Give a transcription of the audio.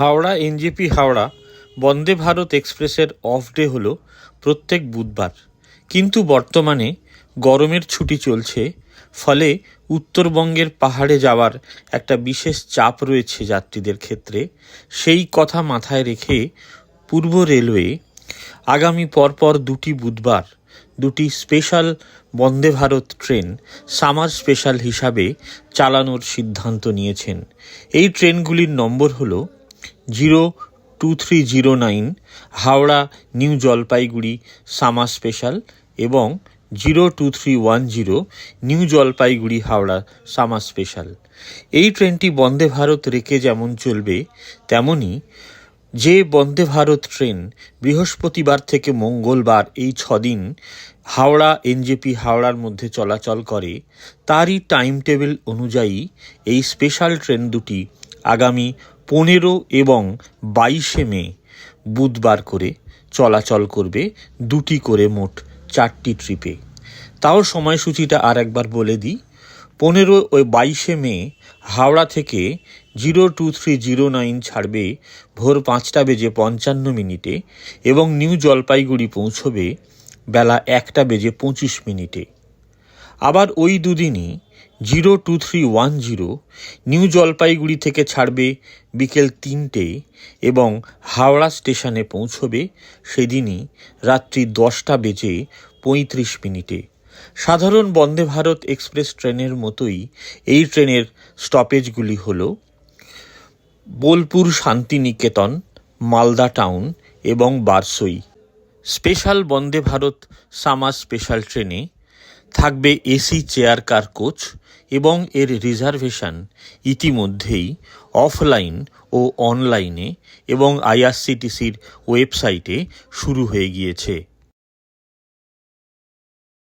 Howrah NJP Howrah Vande Bharat এক্সপ্রেসের off day হল প্রত্যেক বুধবার। কিন্তু বর্তমানে গরমের ছুটি চলছে, ফলে উত্তরবঙ্গের পাহাড়ে যাওয়ার একটা বিশেষ চাপ রয়েছে যাত্রীদের ক্ষেত্রে। সেই কথা মাথায় রেখে পূর্ব রেলওয়ে আগামী পরপর দুটি বুধবার দুটি special Vande Bharat train summer special হিসাবে চালানোর সিদ্ধান্ত নিয়েছেন। এই ট্রেনগুলির নম্বর হলো zero two three zero nine, Howrah, New Jalpaiguri summer special এবং zero two three one zero, New Jalpaiguri, Howrah summer special. এই ট্রেনটি বন্দে ভারত রেখে যেমন চলবে তেমনই যে বন্দে ভারত ট্রেন বৃহস্পতিবার থেকে মঙ্গলবার এই ছদিন হাওড়া, এনজেপি, হাওড়ার মধ্যে চলাচল করে, তারই টাইম টেবিল অনুযায়ী এই স্পেশাল ট্রেন দুটি আগামী পনেরো এবং বাইশে মে বুধবার করে চলাচল করবে দুটি করে মোট চারটি ট্রিপে। তাও সময়সূচিটা আর একবার বলে দিই। পনেরো ও বাইশে মে হাওড়া থেকে zero two three zero nine ছাড়বে ভোর পাঁচটা বেজে পঞ্চান্ন মিনিটে এবং নিউ জলপাইগুড়ি পৌঁছবে বেলা একটা বেজে পঁচিশ মিনিটে। আবার ওই দুদিনই zero two three one zero New Jalpaiguri থেকে ছাড়বে বিকেল তিনটে এবং হাওড়া স্টেশনে পৌঁছবে সেদিনই রাত্রি দশটা বেজে পঁয়ত্রিশ মিনিটে। সাধারণ বন্দে ভারত এক্সপ্রেস ট্রেনের মতোই এই ট্রেনের স্টপেজগুলি হল বোলপুর শান্তিনিকেতন, মালদা টাউন এবং Barsoi. Special Vande Bharat summer special ট্রেনে থাকবে এসি চেয়ার কার কোচ এবং এর রিজার্ভেশন ইতিমধ্যেই অফলাইন ও অনলাইনে এবং আইআরসিটিসির ওয়েবসাইটে শুরু হয়ে গিয়েছে।